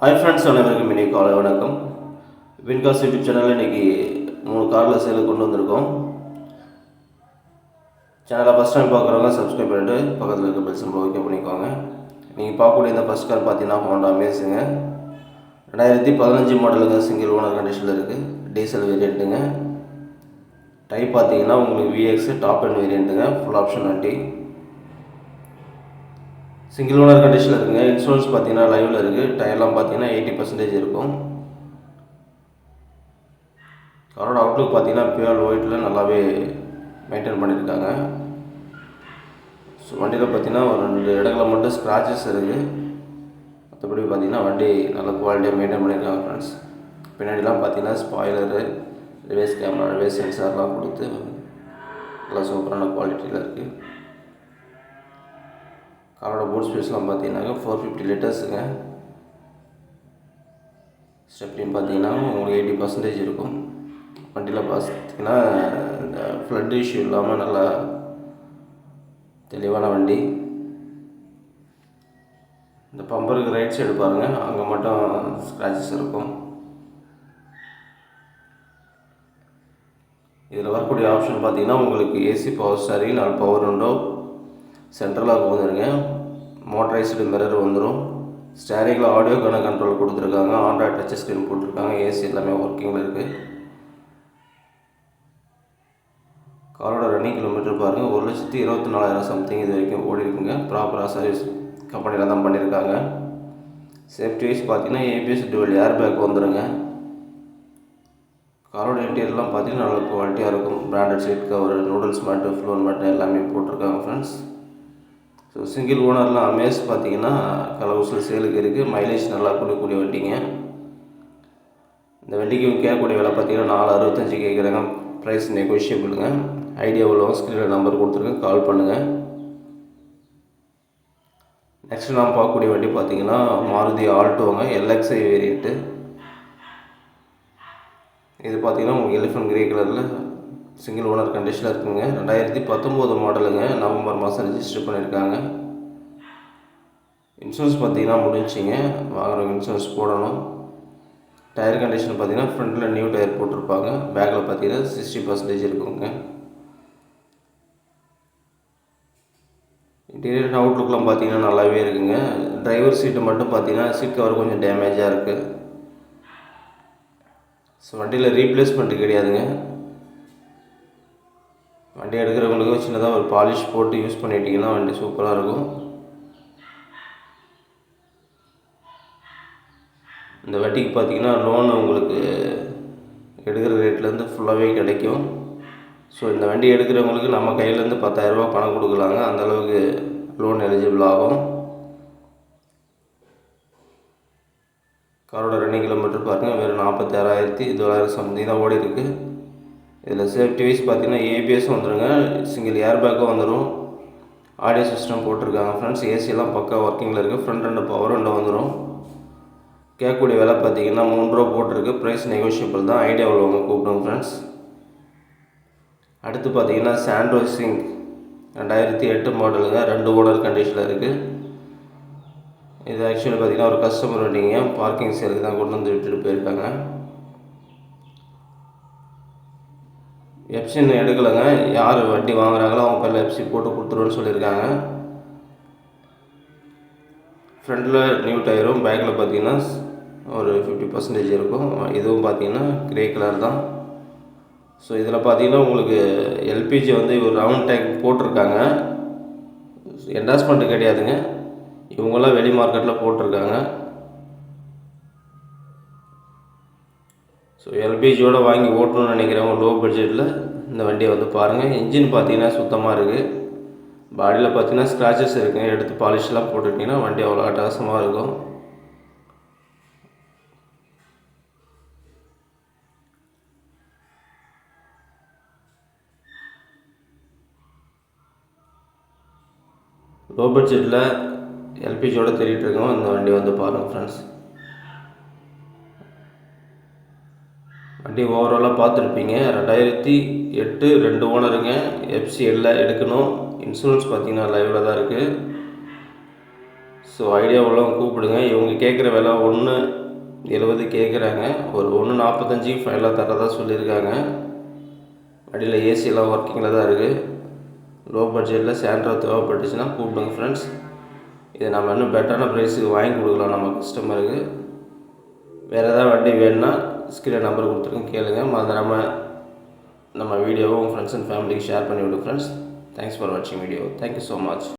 Hi friends அனைவருக்கும் இன்றைக்கி காலை வணக்கம். வின்காஸ் யூடியூப் சேனலில் இன்றைக்கி மூணு காரில் சேலை கொண்டு வந்திருக்கோம். சேனலை ஃபஸ்ட் டைம் பார்க்குறவங்க சப்ஸ்கிரைப் பண்ணிட்டு பக்கத்தில் இருக்க பெல் சிம்பிள் ஓகே பண்ணிக்கோங்க. நீங்கள் பார்க்கக்கூடிய இந்த ஃபஸ்ட் கார் பார்த்தீங்கன்னா ஹோண்டா அமேஸுங்க ரெண்டாயிரத்தி பதினஞ்சு மாடலுங்க சிங்கிள் ஓனர் கண்டிஷனில் இருக்குது டீசல் வேரியண்ட்டுங்க டைப் பார்த்தீங்கன்னா உங்களுக்கு விஎக்ஸ் டாப் அண்ட் வேரியண்ட்டுங்க ஃபுல் ஆப்ஷன் வண்டி. சிங்கிள் ஓனர் கண்டிஷனில் இருக்குங்க. இன்சூரன்ஸ் பார்த்தீங்கன்னா லைவில் இருக்குது டயர்லாம் பார்த்தீங்கன்னா எயிட்டி பர்சன்டேஜ் இருக்கும். காரோட அவுட்லுக் பார்த்தீங்கன்னா பியூர் ஒயிட்டில் நல்லாவே மெயின்டைன் பண்ணியிருக்காங்க ஸோ வண்டியில் பார்த்தீங்கன்னா ஒரு ரெண்டு இடங்களில் மட்டும் ஸ்க்ராச்சஸ் இருக்குது மற்றபடி பார்த்தீங்கன்னா வண்டி நல்ல குவாலிட்டியாக மெயின்டைன் பண்ணியிருக்காங்க ஃப்ரெண்ட்ஸ் பின்னாடிலாம் பார்த்தீங்கன்னா ஸ்பாய்லரு ரிவேஸ் கேமரா ரிவேஸ் சென்சார்லாம் கொடுத்து நல்லா சூப்பரான குவாலிட்டியில் இருக்குது காரோட போர்ட் ஸ்பேஸ்லாம் பார்த்தீங்கன்னாக்க ஃபோர் ஃபிஃப்டி லிட்டர்ஸுங்க ஸ்டெப்டின்னு பார்த்தீங்கன்னா உங்களுக்கு எயிட்டி பர்சன்டேஜ் இருக்கும். வண்டியில் பார்த்தீங்கன்னா இந்த ஃப்ளட் இஷ்யூ இல்லாமல் நல்லா தெளிவான வண்டி. இந்த பம்பருக்கு ரைட் சைடு பாருங்கள் அங்கே மட்டும் ஸ்க்ராச்சஸ் இருக்கும். இதில் வரக்கூடிய ஆப்ஷன் பார்த்தீங்கன்னா உங்களுக்கு ஏசி பவர் ஸ்டாரிங் நாலு பவர் உண்டோ சென்ட்ரலாக வந்துடுங்க மோட்டரைஸ்டு மிரர் வந்துடும் ஸ்டேரிங்கில் ஆடியோக்கான கண்ட்ரோல் கொடுத்துருக்காங்க. ஆண்ட்ராய்ட் டச் ஸ்க்ரீன் போட்டிருக்காங்க. ஏசி எல்லாமே ஒர்க்கிங்கில் இருக்குது காரோட ரன்னிங் கிலோமீட்டர் பாருங்கள் ஒரு லட்சத்தி இருபத்தி நாலாயிரம் சம்திங் இது வரைக்கும் ஓடி இருக்குங்க. ப்ராப்பராக சர்வீஸ் கம்பெனியில் தான் பண்ணியிருக்காங்க சேஃப்டி வைஸ் பார்த்தீங்கன்னா ஏபிஎஸ் டுவெல் ஏர் பேக் வந்துடுங்க காரோட இன்டீரியர்லாம் பார்த்தீங்கன்னா நல்ல குவாலிட்டியாக இருக்கும். Branded seat cover noodles mat floor mat எல்லாமே போட்டிருக்காங்க ஃப்ரெண்ட்ஸ் ஸோ சிங்கிள் ஓனர்லாம் அமேஸ் பார்த்தீங்கன்னா கலவுசில் சேலுக்கு இருக்குது மைலேஜ் நல்லா கொடுக்கக்கூடிய வண்டிங்க. இந்த வண்டிக்கு கேட்கக்கூடிய விலை பார்த்தீங்கன்னா நாலு அறுபத்தஞ்சு கேட்குறாங்க ப்ரைஸ் நெகோஷியபிளுங்க ஐடியா உள்ளவங்க ஸ்க்ரீனில் நம்பர் கொடுத்துருக்கேன் கால் பண்ணுங்கள் நெக்ஸ்ட் நாம் பார்க்கக்கூடிய வண்டி பார்த்தீங்கன்னா மாருதி ஆல்டோங்க. எல்எக்ஸ்ஐ வேரியண்ட்டு இது பார்த்தீங்கன்னா உங்களுக்கு எலிஃபன் கிரே கலரில் சிங்கிள் ஓனர் கண்டிஷனில் இருக்குங்க. ரெண்டாயிரத்தி பத்தொம்போது மாடலுங்க. நவம்பர் மாதம் ரிஜிஸ்டர் பண்ணியிருக்காங்க இன்சூரன்ஸ் பார்த்தீங்கன்னா முடிஞ்சிங்க வாங்குறவங்க இன்சூரன்ஸ் போடணும். டயர் கண்டிஷன் பார்த்தீங்கன்னா ஃப்ரண்ட்டில் நியூ டயர் போட்டிருப்பாங்க. பேக்கில் பார்த்தீங்கன்னா சிக்ஸ்டி பர்சன்டேஜ் இருக்குங்க. இன்டீரியர் அவுட்லுக்லாம் பார்த்தீங்கன்னா நல்லாவே இருக்குங்க. டிரைவர் சீட்டு மட்டும் பார்த்தீங்கன்னா சீட் கவர் கொஞ்சம் டேமேஜாக இருக்குது ஸோ வண்டியில் ரீப்ளேஸ்மெண்ட்டு கிடையாதுங்க. வண்டி எடுக்கிறவங்களுக்கு சின்னதாக ஒரு பாலிஷ் போட்டு யூஸ் பண்ணிட்டீங்கன்னா வண்டி சூப்பராக இருக்கும். இந்த வட்டிக்கு பார்த்தீங்கன்னா லோன் உங்களுக்கு எடுக்கிற ரேட்லேருந்து ஃபுல்லாகவே கிடைக்கும். ஸோ இந்த வண்டி எடுக்கிறவங்களுக்கு நம்ம கையிலேருந்து பத்தாயிரரூபா பணம் கொடுக்கலாங்க. அந்தளவுக்கு லோன் எலிஜிபிள் ஆகும். காரோட ரன்னிங் கிலோமீட்டர் பாருங்கள் வெறும் நாற்பத்தாறாயிரத்தி தொள்ளாயிரம் சம்திங் தான் ஓடி இருக்குது இதில் சேஃப்டி வைஸ் பார்த்தீங்கன்னா ஏபிஎஸும் வந்துடுங்க சிங்கிள் ஏர் பேக்கும் வந்துடும் ஆடியோ சிஸ்டம் போட்டிருக்காங்க ஃப்ரெண்ட்ஸ் ஏசியெல்லாம் பக்கா ஒர்க்கிங்கில் இருக்குது ஃப்ரண்ட் ரெண்டு பவர் ரெண்டு வந்துடும் கேட்கக்கூடிய விலை பார்த்தீங்கன்னா மூணு ரூபா போட்டிருக்கு. ப்ரைஸ் நெகோஷியபிள் தான். ஐடியா உள்ளவங்க கூப்பிடுங்க ஃப்ரெண்ட்ஸ் அடுத்து பார்த்தீங்கன்னா சாண்ட்ரோ சிங் ரெண்டாயிரத்தி எட்டு மாடலுங்க ரெண்டு ஓனர் கண்டிஷனில் இருக்குது இது ஆக்சுவலி பார்த்தீங்கன்னா ஒரு கஸ்டமர் வண்டிங்க. பார்க்கிங் சேலுக்கு தான் கொண்டு வந்து விட்டுட்டு போயிருக்காங்க. எப்சின் எடுக்கலைங்க. யார் வண்டி வாங்குறாங்களோ அவங்க பேரில் எப்சி போட்டு கொடுத்துருவோன்னு சொல்லியிருக்காங்க. ஃப்ரண்டில் நியூ டயரும் பேக்கில் பார்த்தீங்கன்னா ஒரு ஃபிஃப்டி பர்சன்டேஜ் இருக்கும். இதுவும் பார்த்தீங்கன்னா கிரே கலர் தான். ஸோ இதில் பார்த்தீங்கன்னா உங்களுக்கு எல்பிஜி வந்து ஒரு ரவுண்ட் டேங்க் போட்டிருக்காங்க. என்டாஸ்மெண்ட்டு கிடையாதுங்க. இவங்கெல்லாம் வெளி மார்க்கெட்டில் போட்டிருக்காங்க. ஸோ எல்பிஜியோடு வாங்கி ஓட்டணும்னு நினைக்கிறவங்க லோ பட்ஜெட்டில் இந்த வண்டியை வந்து பாருங்கள் இன்ஜின் பார்த்தீங்கன்னா சுத்தமாக இருக்குது பாடியில் பார்த்தீங்கன்னா ஸ்க்ராச்சஸ் இருக்குங்க எடுத்து பாலிஷ்லாம் போட்டுட்டிங்கன்னா வண்டி அவ்வளோ அட்டகாசமாக இருக்கும். லோ பட்ஜெட்டில் எல்பிஜியோடு தேடிட்டு இருக்கோம். இந்த வண்டி வந்து பாருங்கள் ஃப்ரெண்ட்ஸ் வண்டி ஓவராலாக பார்த்துருப்பீங்க. ரெண்டாயிரத்தி எட்டு ரெண்டு ஓனருங்க. எஃப்சிஎல்ல எடுக்கணும். இன்சூரன்ஸ் பார்த்தீங்கன்னா லைவில் தான் இருக்குது ஸோ ஐடியா உள்ளவங்க கூப்பிடுங்க. இவங்க கேட்குற விலை ஒன்று எழுபது கேட்குறாங்க ஒரு ஒன்று நாற்பத்தஞ்சு ஃபைனலாக தரதா சொல்லியிருக்காங்க. வண்டியில் ஏசியெல்லாம் ஒர்க்கிங்கில் தான் இருக்குது லோ பட்ஜெட்டில் சேண்ட்ரா தேவைப்பட்டுச்சுன்னா கூப்பிடுங்க ஃப்ரெண்ட்ஸ் இதை நம்ம இன்னும் பெட்டரான ப்ரைஸுக்கு வாங்கி கொடுக்கலாம் நம்ம கஸ்டமருக்கு வேறு ஏதாவது வண்டி வேணும்னா ஸ்க்ரீனில் நம்பர் கொடுத்துருக்கேன் கேளுங்க. மறந்துடாமல் நம்ம வீடியோவை உங்கள் ஃப்ரெண்ட்ஸ் அண்ட் ஃபேமிலிக்கு ஷேர் பண்ணி ஃப்ரெண்ட்ஸ் தேங்க்ஸ் ஃபார் வாட்சிங் video thank you so much